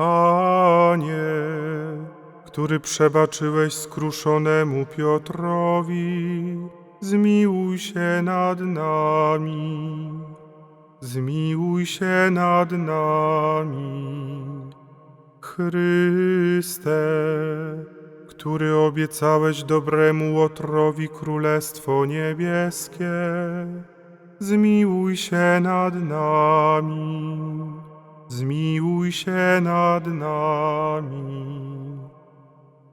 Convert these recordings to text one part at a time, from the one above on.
Panie, który przebaczyłeś skruszonemu Piotrowi, zmiłuj się nad nami. Zmiłuj się nad nami. Chryste, który obiecałeś dobremu Łotrowi Królestwo Niebieskie, zmiłuj się nad nami. Zmiłuj się nad nami.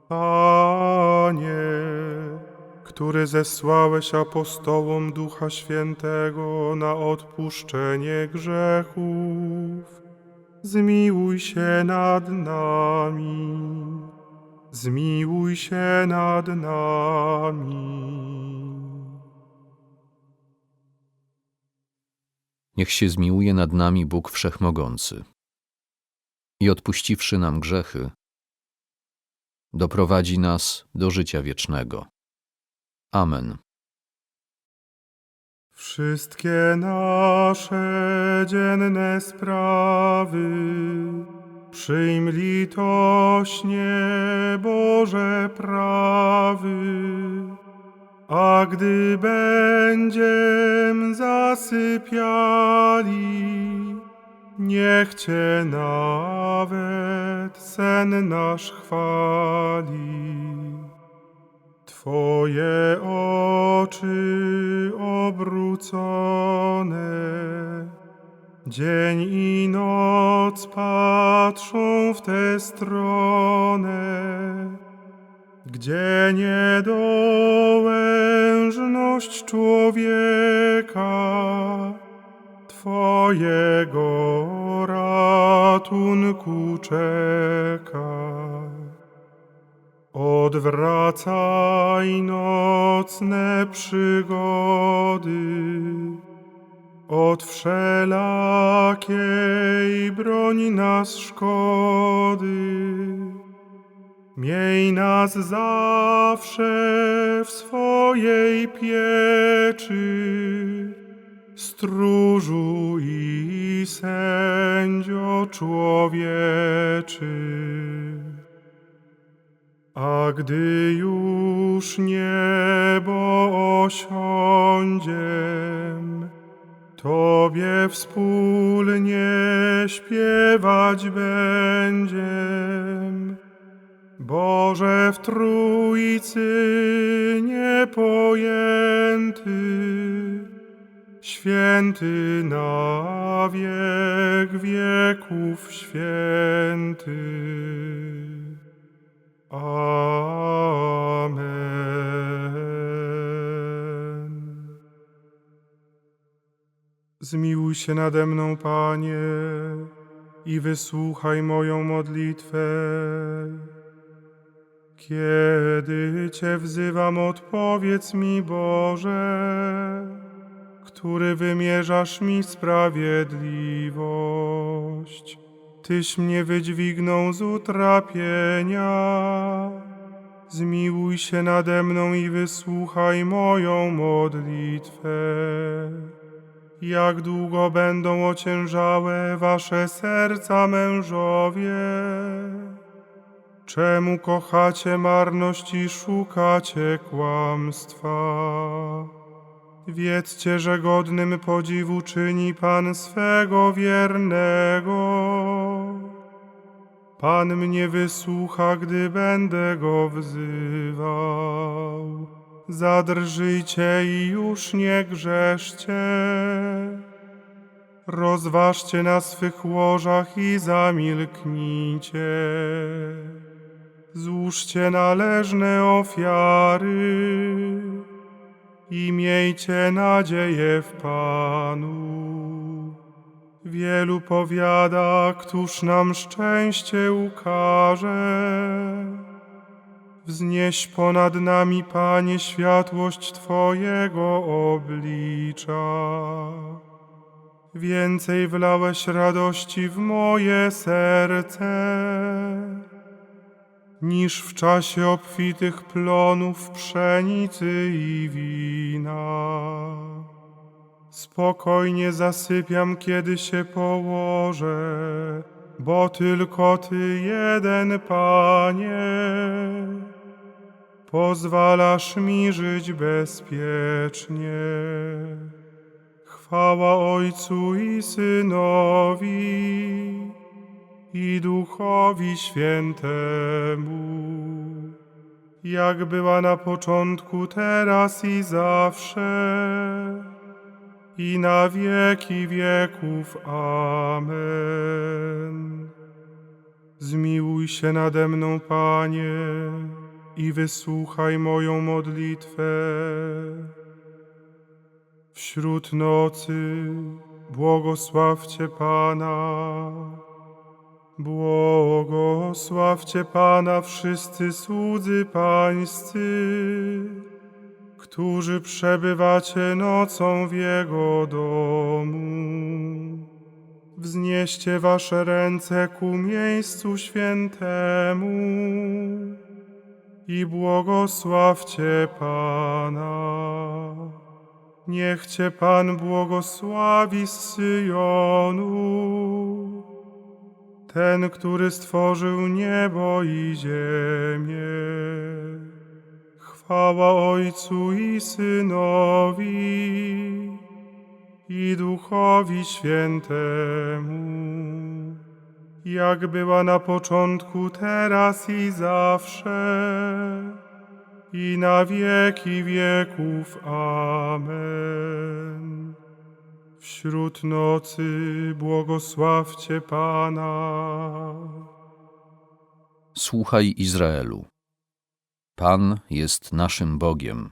Panie, który zesłałeś apostołom Ducha Świętego na odpuszczenie grzechów, zmiłuj się nad nami. Zmiłuj się nad nami. Niech się zmiłuje nad nami Bóg Wszechmogący i odpuściwszy nam grzechy, doprowadzi nas do życia wiecznego. Amen. Wszystkie nasze dzienne sprawy przyjm litośnie Boże prawy, a gdy będziem zasypiali, niech Cię nawet sen nasz chwali. Twoje oczy obrócone, dzień i noc patrzą w tę stronę, gdzie niedołężność człowieka Twojego ratunku czeka. Odwracaj nocne przygody od wszelakiej broni nas szkody. Miej nas zawsze w swojej pieczy, stróżu i sędzio człowieczy. A gdy już niebo osiądziem, Tobie wspólnie śpiewać będziem. Boże w Trójcy niepojęty, święty na wiek wieków święty. Amen. Zmiłuj się nade mną, Panie, i wysłuchaj moją modlitwę. Kiedy Cię wzywam, odpowiedz mi, Boże, który wymierzasz mi sprawiedliwość. Tyś mnie wydźwignął z utrapienia. Zmiłuj się nade mną i wysłuchaj moją modlitwę. Jak długo będą ociężałe wasze serca, mężowie? Czemu kochacie marność i szukacie kłamstwa? Wiedzcie, że godnym podziwu czyni Pan swego wiernego. Pan mnie wysłucha, gdy będę go wzywał. Zadrżyjcie i już nie grzeszcie. Rozważcie na swych łożach i zamilknijcie. Złóżcie należne ofiary i miejcie nadzieję w Panu. Wielu powiada, któż nam szczęście ukaże. Wznieś ponad nami, Panie, światłość Twojego oblicza. Więcej wlałeś radości w moje serce, niż w czasie obfitych plonów pszenicy i wina. Spokojnie zasypiam, kiedy się położę, bo tylko Ty jeden, Panie, pozwalasz mi żyć bezpiecznie. Chwała Ojcu i Synowi i Duchowi Świętemu, jak była na początku, teraz i zawsze i na wieki wieków. Amen. Zmiłuj się nade mną, Panie, i wysłuchaj moją modlitwę. Wśród nocy błogosławcie Pana. Błogosławcie Pana wszyscy słudzy pańscy którzy przebywacie nocą w Jego domu. Wznieście wasze ręce ku miejscu świętemu i błogosławcie Pana. Niech Cię Pan błogosławi z Syjonu, ten, który stworzył niebo i ziemię. Chwała Ojcu i Synowi i Duchowi Świętemu, jak była na początku, teraz i zawsze, i na wieki wieków. Amen. Wśród nocy błogosławcie Pana. Słuchaj Izraelu. Pan jest naszym Bogiem,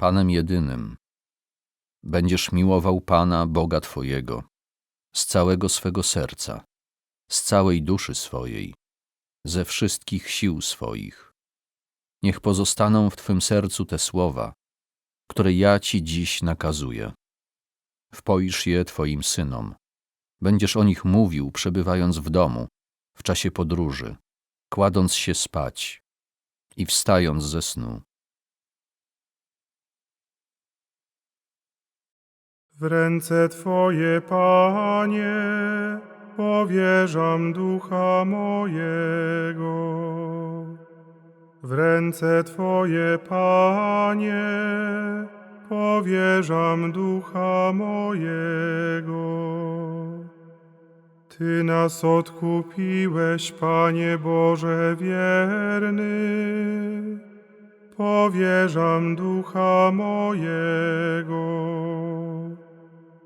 Panem jedynym. Będziesz miłował Pana, Boga Twojego, z całego swego serca, z całej duszy swojej, ze wszystkich sił swoich. Niech pozostaną w Twym sercu te słowa, które ja Ci dziś nakazuję. Wpoisz je Twoim synom. Będziesz o nich mówił, przebywając w domu, w czasie podróży, kładąc się spać i wstając ze snu. W ręce Twoje, Panie, powierzam ducha mojego. W ręce Twoje, Panie, powierzam ducha mojego. Ty nas odkupiłeś, Panie Boże wierny. Powierzam ducha mojego.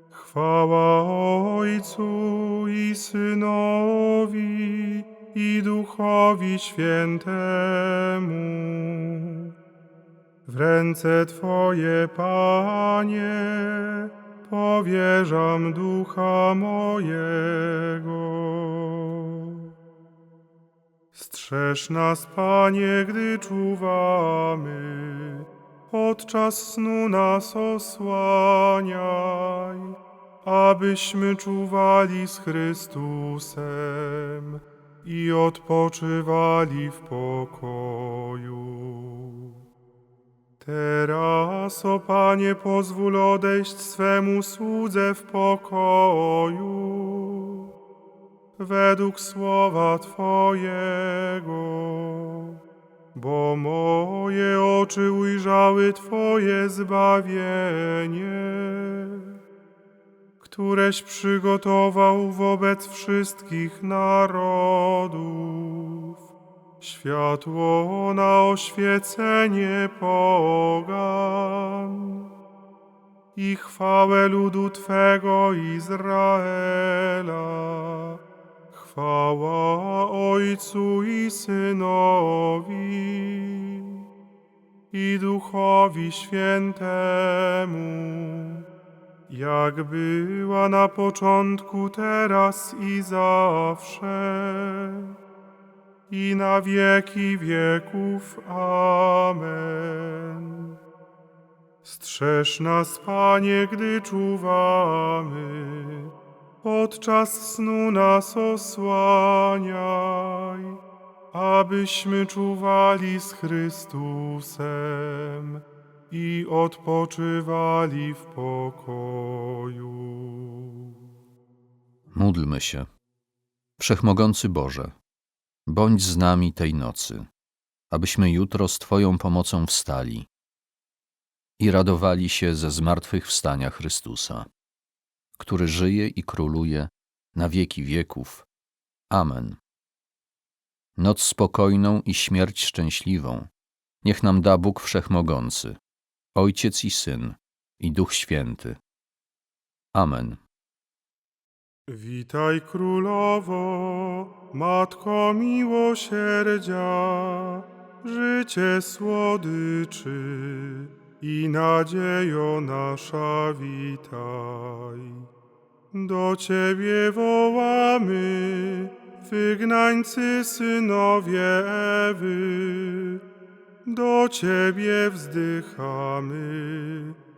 Chwała Ojcu i Synowi i Duchowi Świętemu. W ręce Twoje, Panie, powierzam ducha mojego. Strzeż nas, Panie, gdy czuwamy, podczas snu nas osłaniaj, abyśmy czuwali z Chrystusem i odpoczywali w pokoju. Teraz, o Panie, pozwól odejść swemu słudze w pokoju, według słowa Twojego, bo moje oczy ujrzały Twoje zbawienie, któreś przygotował wobec wszystkich narodów światło na oświecenie pogan i chwałę ludu Twego Izraela. Chwała Ojcu i Synowi i Duchowi Świętemu, jak była na początku, teraz i zawsze, i na wieki wieków. Amen. Strzeż nas, Panie, gdy czuwamy, podczas snu nas osłaniaj, abyśmy czuwali z Chrystusem i odpoczywali w pokoju. Módlmy się. Wszechmogący Boże, bądź z nami tej nocy, abyśmy jutro z Twoją pomocą wstali i radowali się ze zmartwychwstania Chrystusa, który żyje i króluje na wieki wieków. Amen. Noc spokojną i śmierć szczęśliwą niech nam da Bóg Wszechmogący, Ojciec i Syn i Duch Święty. Amen. Witaj królowo, matko miłosierdzia, życie słodyczy i nadziejo nasza witaj. Do Ciebie wołamy, wygnańcy synowie Ewy, do Ciebie wzdychamy,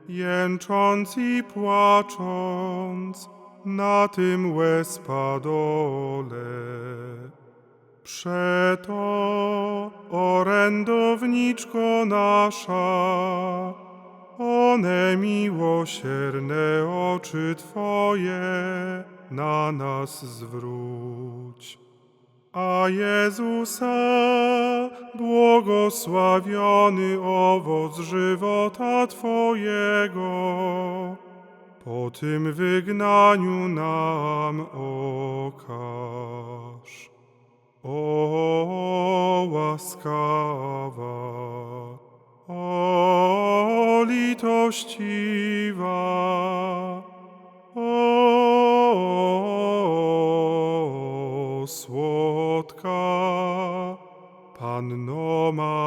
jęcząc i płacząc na tym łezpadole. Przeto, orędowniczko nasza, one miłosierne oczy Twoje na nas zwróć. A Jezusa, błogosławiony owoc żywota Twojego, po tym wygnaniu nam okaż. O łaskawa, o litościwa, o słodka Panno Maryjo.